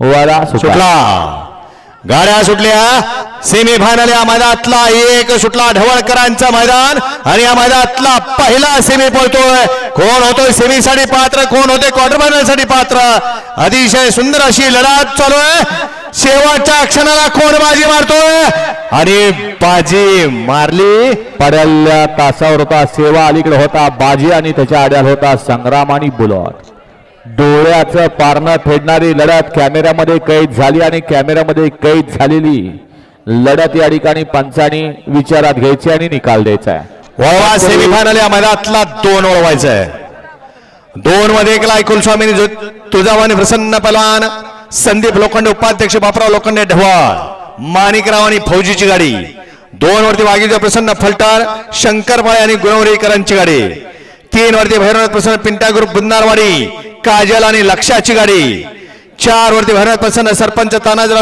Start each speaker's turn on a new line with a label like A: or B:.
A: वारा सुटला.
B: गाड्या सुटल्या. सेमीफायनल या मैदानातला एक सुटला ढवळकरांचा मैदान आणि या मैदानातला पहिला सेमी पळतोय. कोण होतोय सेमीसाठी पात्र कोण होते क्वार्टर फायनलसाठी पात्र? अतिशय सुंदर अशी लढत चालू आहे. शेवटच्या क्षणाला कोण बाजी मारतोय? आणि बाजी मारली.
A: पडल्या तासावर होता सेवा अलीकडे होता बाजी आणि त्याच्या आड्याला होता संग्राम आणि बुलट. डोळ्याचं पारणं फेडणारी लढत कॅमेऱ्यामध्ये कैद झाली आणि कॅमेऱ्यामध्ये कैद झालेली लढत या ठिकाणी पंचानी विचारात घ्यायची आणि निकाल द्यायचा आहे.
B: वळवा सेमीफायनल या मैदानातला दोन वळवायचा आहे. दोन मध्ये एकला ऐकून स्वामी तुळजावानी प्रसन्न पलान संदीप लोखंडे उपाध्यक्ष बापराव लोखंडे ढवाळ माणिकराव आणि फौजीची गाडी. दोन वरती वाघीचा प्रसन्न फलटार शंकरपाळे आणि गुणवरेकरांची गाडी. तीन वरती भैरवनाथ प्रसन्न पिंटा ग्रुप बुंदारवाडी काजल आणि लक्षाची गाडी. चार वरती भैरवनाथ प्रसन्न सरपंच तानाजीराव